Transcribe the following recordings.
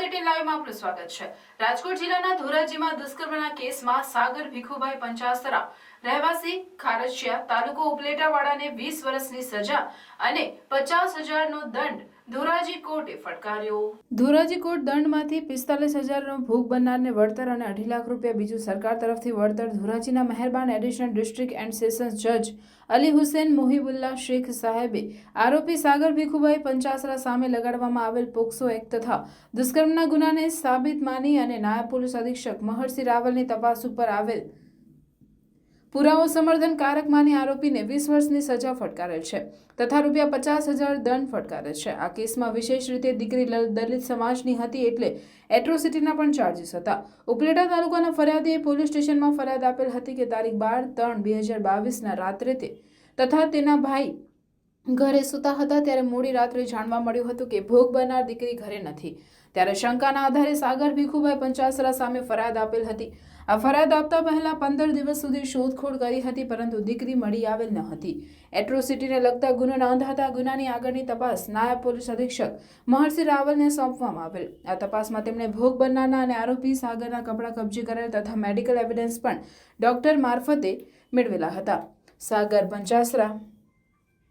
Eighteen લાઈવમાં આપનું સ્વાગત છે. રાજકોટ જિલ્લાના ધોરાજીમાં દુષ્કર્મના કેસમાં સાગર ભીખુભાઈ પંચાસરા રહેવાસી ખારચિયા તાલુકો ઉપલેટાવાળાને વીસ વર્ષની સજા અને પચાસ હજારનો દંડ ધોરાજી કોર્ટે ફટકાર્યો. ધોરાજી કોર્ટ દંડમાંથી પિસ્તાલીસ હજારનો ભોગ બનનારને વળતર અને અઢી લાખ રૂપિયા બીજું સરકાર તરફથી વળતર ધોરાજીના મહેરબાન એડિશનલ ડિસ્ટ્રિક્ટ એન્ડ સેશન્સ જજ અલી હુસેન મોહિબુલ્લા શેખ સાહેબે આરોપી સાગર ભીખુભાઈ પંચાસરા સામે લગાડવામાં આવેલ પોક્સો એક્ટ તથા દુષ્કર્મના ગુનાને સાબિત માની અને નાયબ પોલીસ અધિક્ષક મહર્ષિ રાવલની તપાસ ઉપર આવેલ પુરાવો સમર્થન કારક માની આરોપીને વીસ વર્ષની સજા ફટકારેલ છે તથા રૂપિયા પચાસ હજાર દંડ ફટકારેલ છે. આ કેસમાં વિશેષ રીતે દીકરી દલિત સમાજની હતી એટલે એટ્રોસિટીના પણ ચાર્જીસ હતા. ઉપલેટા તાલુકાના ફરિયાદીએ પોલીસ સ્ટેશનમાં ફરિયાદ આપેલ હતી કે તારીખ બાર ત્રણ બે હજાર બાવીસના રાત્રે તે તથા તેના ભાઈ ઘરે સૂતા હતા ત્યારે મોડી રાત્રે જાણવા મળ્યું હતું કે ભોગ બનનાર દીકરી ઘરે નથી. ત્યારે શંકાના આધારે સાગર ભીખુભાઈ પંચાસરા સામે ફરિયાદ આપેલ હતી. આ ફરિયાદ આપતા પહેલા પંદર દિવસ સુધી શોધખોળ કરી હતી, પરંતુ દીકરી મળી આવેલ ન હતી. એટ્રોસિટીને લગતા ગુનો નોંધાતા ગુનાની આગળની તપાસ નાયબ પોલીસ અધિક્ષક મહર્ષિ રાવલને સોંપવામાં આવેલ. આ તપાસમાં તેમણે ભોગ બનનારના અને આરોપી સાગરના કપડાં કબજે કરેલ તથા મેડિકલ એવિડન્સ પણ ડોક્ટર મારફતે મેળવેલા હતા. સાગર પંચાસરા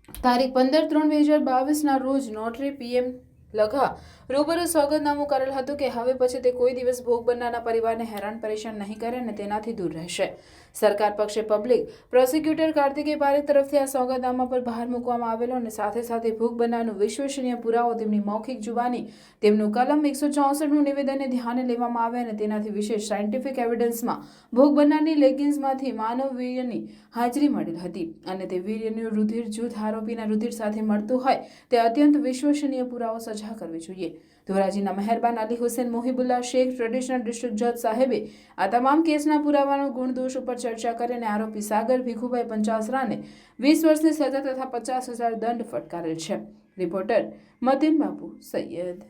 તારીખ પંદર ત્રણ બે હજાર બાવીસના રોજ નોટરી પીએમ લખા રૂબરૂ સ્વાગતનામું કરેલ હતું કે હવે પછી તે કોઈ દિવસ ભોગ બનનારના પરિવારને હેરાન પરેશાન નહીં કરે અને તેનાથી દૂર રહેશે. સરકાર પક્ષે પબ્લિક, પ્રોસિક્યુટર કાર્તિકે પારેખ તરફથી આ સોગંદનામા પર ભાર મૂકવામાં આવેલો અને સાથે સાથે ભોગ બનનારનું વિશ્વસનીય પુરાવો તેમની મૌખિક જુબાની, તેમનું કલમ એકસો ચોસઠનું નિવેદનને ધ્યાને લેવામાં આવે અને તેનાથી વિશેષ સાયન્ટિફિક એવિડન્સમાં ભોગ બનનારની લેગિન્સમાંથી માનવ વીર્યની હાજરી મળેલ હતી અને તે વીર્યનું રુધિર જૂથ આરોપીના રુધિર સાથે મળતું હોય તે અત્યંત વિશ્વસનીય પુરાવો સજા કરવી જોઈએ. ધોરાજીના મહેરબાન અલી હુસેન, મોહિબુલ્લા શેખ, ટ્રેડિશનલ ડિસ્ટ્રિક્ટ જજ સાહેબે આ તમામ કેસના પુરાવાનો ગુણ દોષ ઉપર ચર્ચા કરીને આરોપી સાગર ભીખુભાઈ પંચાસરાને વીસ વર્ષની સજા તથા પચાસ હજાર દંડ ફટકારેલ છે. રિપોર્ટર મતીન બાપુ સૈયદ.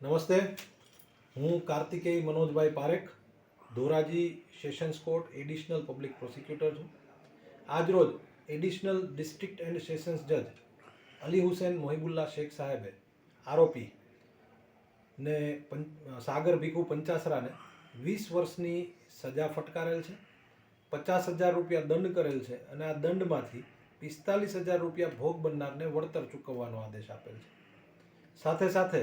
નમસ્તે. હું Kartikeya Manojbhai Parekh, Dhoraji sessions court additional public prosecutor છું. આજરોજ એડિશનલ ડિસ્ટ્રિક્ટ એન્ડ સેશન્સ જજ અલી હુસેન મોહિબુલ્લા શેખ સાહેબે આરોપી ને સાગર ભીખુ પંચાસરાને વીસ વર્ષની સજા ફટકારેલ છે. પચાસ હજાર રૂપિયા દંડ કરેલ છે અને આ દંડમાંથી પિસ્તાલીસ હજાર રૂપિયા ભોગ બનનારને વળતર ચૂકવવાનો આદેશ આપેલ છે. સાથે સાથે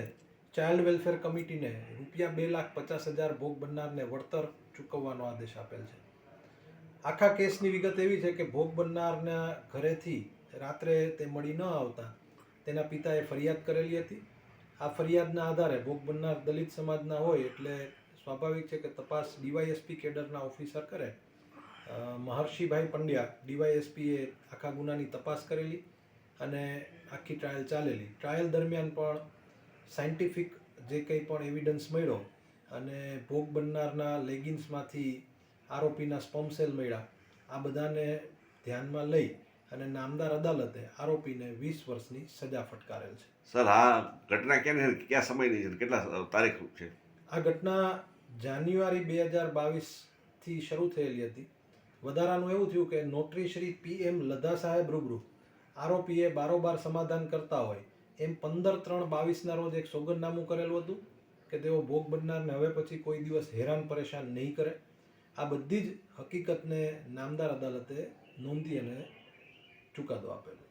ચાઇલ્ડ વેલફેર કમિટીને રૂપિયા બે લાખ પચાસ હજાર ભોગ બનનારને વળતર ચૂકવવાનો આદેશ આપેલ છે. આખા કેસની વિગત એવી છે કે ભોગ બનનારના ઘરેથી રાત્રે તે મળી ન આવતા તેના પિતાએ ફરિયાદ કરેલી હતી. આ ફરિયાદના આધારે ભોગ બનનાર દલિત સમાજના હોય એટલે સ્વાભાવિક છે કે તપાસ ડીવાયએસપી કેડરના ઓફિસર કરે. મહર્ષિભાઈ પંડ્યા ડીવાયએસપીએ આખા ગુનાની તપાસ કરેલી અને આખી ટ્રાયલ ચાલેલી. ટ્રાયલ દરમિયાન પણ સાયન્ટિફિક જે કંઈ પણ એવિડન્સ મળ્યો અને ભોગ બનનારના લેગિન્સમાંથી આરોપીના સ્પમ મળ્યા, આ બધાને ધ્યાનમાં લઈ અને નામદાર અદાલતે આરોપીને વીસ વર્ષની સજા ફટકારેલ છે. સર આ ઘટના ક્યાં ક્યાં સમયની છે? કેટલા તારીખ છે? આ ઘટના જાન્યુઆરી બે હજાર બાવીસથી શરૂ થયેલી હતી. વધારાનું એવું થયું કે નોટરી શ્રી પી એમ લધા સાહેબ રૂબરૂ આરોપીએ બારોબાર સમાધાન કરતા હોય એમ પંદર ત્રણ બાવીસના રોજ એક સોગંદનામું કરેલું હતું કે તેઓ ભોગ બનનારને હવે પછી કોઈ દિવસ હેરાન પરેશાન નહીં કરે. આ બધી જ હકીકતને નામદાર અદાલતે નોંધી અને ચુકાદો આપેલો